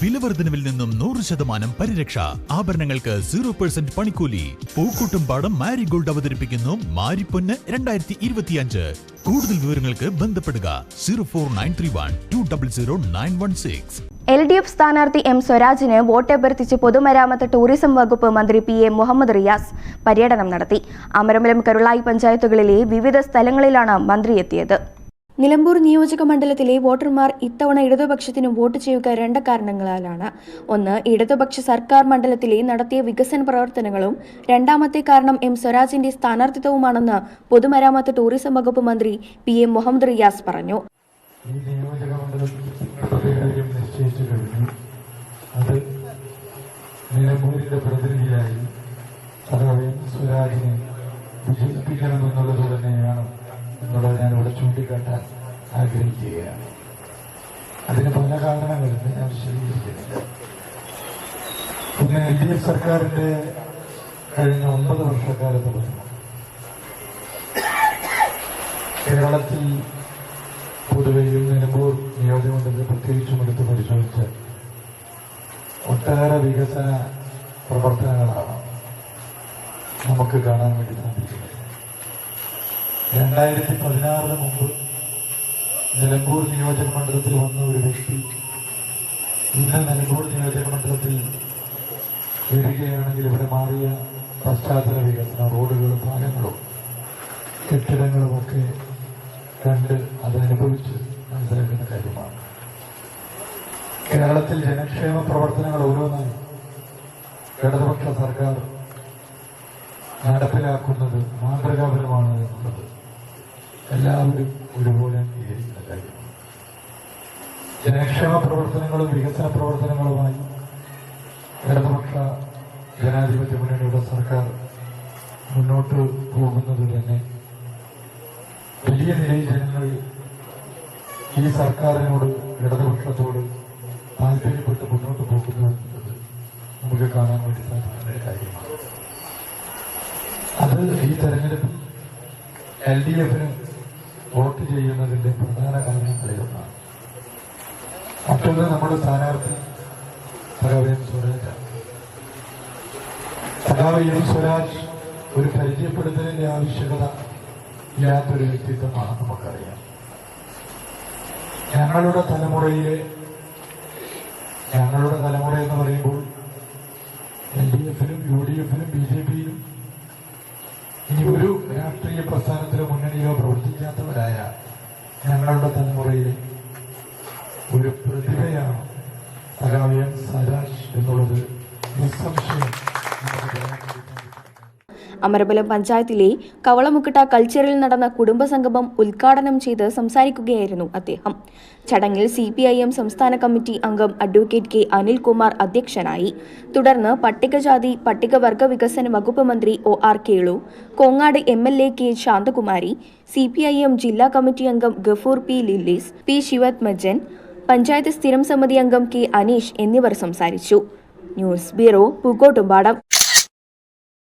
വിലവർദ്ധനവിൽ നിന്നും നൂറ് ശതമാനം പരിരക്ഷ. ആഭരണങ്ങൾക്ക് സീറോ പെർസെന്റ് പണിക്കൂലി. പൂക്കൂട്ടും പാടം മാരിഗോൾഡ് അവതരിപ്പിക്കുന്നു മാരിപ്പൊന്ന് രണ്ടായിരത്തി ഇരുപത്തിയഞ്ച് കൂടുതൽ വിവരങ്ങൾക്ക് ബന്ധപ്പെടുക zero four nine three one two double zero nine one six. L D F സ്ഥാനാർത്ഥി എം സ്വരാജിന് വോട്ടഭ്യർത്ഥിച്ച് പൊതുമരാമത്ത് ടൂറിസം വകുപ്പ് മന്ത്രി പി എ മുഹമ്മദ് റിയാസ് പര്യടനം നടത്തി. അമരമലം കരുളായി പഞ്ചായത്തുകളിലെ വിവിധ സ്ഥലങ്ങളിലാണ് മന്ത്രി എത്തിയത്. നിലമ്പൂർ നിയോജക മണ്ഡലത്തിലെ വോട്ടർമാർ ഇത്തവണ ഇടതുപക്ഷത്തിന് വോട്ട് ചെയ്യുക രണ്ട് കാരണങ്ങളാലാണ്. ഒന്ന് ഇടതുപക്ഷ സർക്കാർ മണ്ഡലത്തിലെ നടത്തിയ വികസന പ്രവർത്തനങ്ങളും. രണ്ടാമത്തെ കാരണം എം സ്വരാജിന്റെ സ്ഥാനാർത്ഥിത്വവുമാണെന്ന് പൊതുമരാമത്ത് ടൂറിസം വകുപ്പ് മന്ത്രി പി എം മുഹമ്മദ് റിയാസ് പറഞ്ഞു. നിലമ്പൂരിന്റെ പ്രതിനിധിയായി എന്നുള്ളത് ഞാൻ ഇവിടെ ചൂണ്ടിക്കാട്ടാൻ ആഗ്രഹിക്കുകയാണ്. അതിന് പല കാരണങ്ങളുണ്ട്. ഞാൻ വിശദീകരിക്കുന്നില്ല. പിന്നെ എൽ ഡി എഫ് സർക്കാരിന്റെ കഴിഞ്ഞ ഒമ്പത് വർഷക്കാലത്ത് പറഞ്ഞു കേരളത്തിൽ പൊതുവെയും നിലമ്പൂർ നിയോജകമണ്ഡലത്തിൽ പ്രത്യേകിച്ചും എടുത്ത് പരിശോധിച്ച് ഒട്ടേറെ വികസന പ്രവർത്തനങ്ങളാണ് നമുക്ക് കാണാൻ വേണ്ടി സാധിക്കുന്നത്. രണ്ടായിരത്തി പതിനാറിന് മുമ്പ് നിലമ്പൂർ നിയോജക മണ്ഡലത്തിൽ വന്ന ഒരു വ്യക്തി ഇന്ന് നിലമ്പൂർ നിയോജക മണ്ഡലത്തിൽ വരികയാണെങ്കിൽ ഇവിടെ മാറിയ പശ്ചാത്തല വികസന റോഡുകളും പാലങ്ങളും കെട്ടിടങ്ങളും കെട്ടിടങ്ങളുമൊക്കെ കണ്ട് അതനുഭവിച്ച് മനസ്സിലാക്കുന്ന കാര്യമാണ്. കേരളത്തിൽ ജനക്ഷേമ പ്രവർത്തനങ്ങൾ ഓരോന്നായി ഇടതുപക്ഷ സർക്കാർ നടപ്പിലാക്കുന്നത് മാതൃകാപരമാണ് എന്നുള്ളത്. എല്ലാവരും ഒരുപോലെ ജനക്ഷേമ പ്രവർത്തനങ്ങളും വികസന പ്രവർത്തനങ്ങളുമായി ഇടതുപക്ഷ ജനാധിപത്യ മുന്നണിയുടെ സർക്കാർ മുന്നോട്ട് പോകുന്നത് തന്നെ വലിയ നിലയിൽ ജനങ്ങൾ ഈ സർക്കാരിനോട് ഇടതുപക്ഷത്തോട് താല്പര്യപ്പെട്ട് മുന്നോട്ട് പോകുന്നു എന്നുള്ളത് നമുക്ക് കാണാൻ വേണ്ടി സാധിക്കുന്ന കാര്യമാണ്. അത് ഈ തെരഞ്ഞെടുപ്പിൽ എൽ ഡി എഫിന് വോട്ട് ചെയ്യുന്നതിന്റെ പ്രധാന കാരണങ്ങളിലൊന്നാണ് മറ്റൊന്ന് നമ്മുടെ സ്ഥാനാർത്ഥി സഖാവ് എം സ്വരാജാണ് സഖാവ് എം സ്വരാജ് ഒരു പരിചയപ്പെടുത്തലിന്റെ ആവശ്യകത ഇല്ലാത്തൊരു വ്യക്തിത്വമാണ് നമുക്കറിയാം. ഞങ്ങളുടെ തലമുറയിലെ ഞങ്ങളുടെ തലമുറ എന്ന് പറയുമ്പോൾ എൽ ഡി എഫിനും യു ഡി എഫിനും ബി ജെ പിയിലും ഇനി ഒരു രാഷ്ട്രീയ പ്രസ്ഥാനത്തിലോ മുന്നണിയിലോ പ്രവർത്തിക്കാത്തവരായ ഞങ്ങളുടെ തലമുറയിൽ ഒരു പ്രതിഭയാണ് സഖാവിയൻ അമരബലം പഞ്ചായത്തിലെ കവളമുക്കിട്ട കൾച്ചറിൽ നടന്ന കുടുംബസംഗമം ഉദ്ഘാടനം ചെയ്ത് സംസാരിക്കുകയായിരുന്നു അദ്ദേഹം. ചടങ്ങിൽ സി പി ഐ എം സംസ്ഥാന കമ്മിറ്റി അംഗം അഡ്വക്കേറ്റ് കെ അനിൽകുമാർ അധ്യക്ഷനായി. തുടർന്ന് പട്ടികജാതി പട്ടികവർഗ വികസന വകുപ്പ് മന്ത്രി O R Kelu Kongad M L A K Santhakumari C P I M ജില്ലാ കമ്മിറ്റി അംഗം Gafoor P lilies P Sivathmajan panchayat സ്ഥിരം സമിതി അംഗം കെ അനീഷ് എന്നിവർ സംസാരിച്ചു. News bureau Pookkottumpadam.